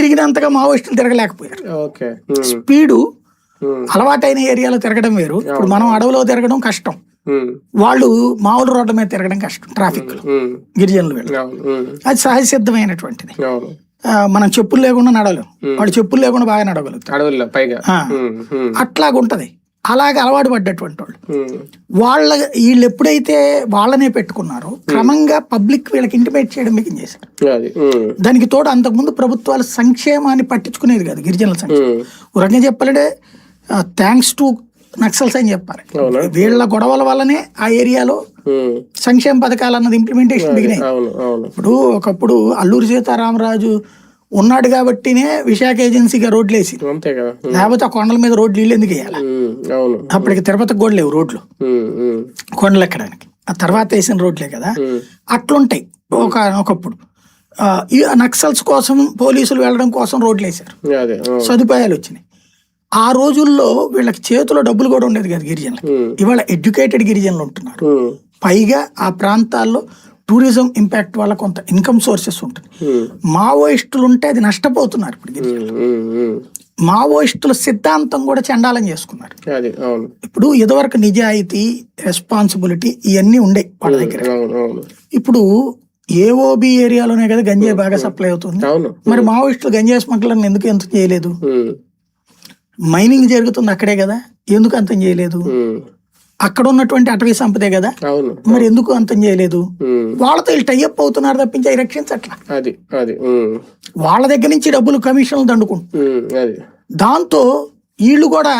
తిరిగినంతగా మావోయిస్టులు తిరగలేకపోయారు. స్పీడు అలవాటైన ఏరియాలో తిరగడం వేరు. ఇప్పుడు మనం అడవిలో తిరగడం కష్టం. వాళ్ళు మామూలు రోడ్ల మీద తిరగడం కష్టం ట్రాఫిక్లో గిరిజనులు వీళ్ళు. అవును. ఉమ్, అది సహజసిద్ధమైనటువంటిది. మనం చెప్పులు లేకుండా నడవలేం. వాళ్ళు చెప్పులు లేకుండా బాగా ఉమ్, అట్లాగుంటది. అలాగే అలవాటు పడ్డటువంటి వాళ్ళు వాళ్ళ ఎప్పుడైతే వాళ్ళనే పెట్టుకున్నారో క్రమంగా పబ్లిక్ వీళ్ళకి ఇంటిమేట్ చేయడం బిగిన్ చేశారు. దానికి తోడు అంతకుముందు ప్రభుత్వాలు సంక్షేమాన్ని పట్టించుకునేది కాదు గిరిజనుల సంక్షేమం. ఒక రకంగా చెప్పాలంటే థ్యాంక్స్ టు నక్సల్స్ అని చెప్పాలి? వీళ్ళ గొడవల వల్లనే ఆ ఏరియాలో సంక్షేమ పథకాలు అన్నది ఇంప్లిమెంటేషన్ బిగినాయి ఇప్పుడు ఒకప్పుడు అల్లూరి సీతారామరాజు ఉన్నాడు కాబట్టినే విశాఖ ఏజెన్సీగా రోడ్లు వేసి అంతే కదా. ఉమ్, లేకపోతే ఆ కొండల మీద రోడ్లు ఇల్లు ఎందుకు వేయాలి? అవును. అప్పటికి తిరుపతికి కూడా లేవు రోడ్లు. కొండలు ఎక్కడానికి. ఆ తర్వాత వేసిన రోడ్లే కదా. అట్లుంటాయి. ఒక ఒకప్పుడు. నక్సల్స్ కోసం పోలీసులు వెళ్ళడం కోసం రోడ్లు వేశారు. సదుపాయాలు వచ్చినాయి. ఆ రోజుల్లో వీళ్ళకి చేతిలో డబ్బులు కూడా ఉండేది కదా గిరిజనులకి. ఉమ్, ఇవాళ ఎడ్యుకేటెడ్ గిరిజనులు ఉంటున్నారు. పైగా ఆ ప్రాంతాల్లో టూరిజం ఇంపాక్ట్ వల్ల కొంత ఇన్కమ్ సోర్సెస్ ఉంటుంది మావోయిస్టులు ఉంటే అది నష్టపోతున్నారు ఇప్పుడు మావోయిస్టుల సిద్ధాంతం కూడా చండాలం చేసుకున్నారు. ఇప్పుడు ఇదివరకు నిజాయితీ రెస్పాన్సిబిలిటీ ఇవన్నీ ఉండే వాళ్ళ దగ్గర. ఇప్పుడు ఏఓబి ఏరియాలోనే కదా గంజాయి బాగా సప్లై అవుతుంది. మరి మావోయిస్టులు గంజాయి స్మగ్లర్ని ఎందుకు ఎంత చేయలేదు? మైనింగ్ జరుగుతుంది అక్కడే కదా. ఎందుకు అంతం చేయలేదు? అక్కడ ఉన్నటువంటి అటవీ సంపదే కదా? మరి ఎందుకు అంతం చేయలేదు? వాళ్ళతో వీళ్ళు టైఅప్ అవుతున్నారు తప్పించి అవి రక్షించట్లా? అది వాళ్ళ దగ్గర నుంచి డబ్బులు కమిషన్లు అది. దాంతో వీళ్ళు కూడా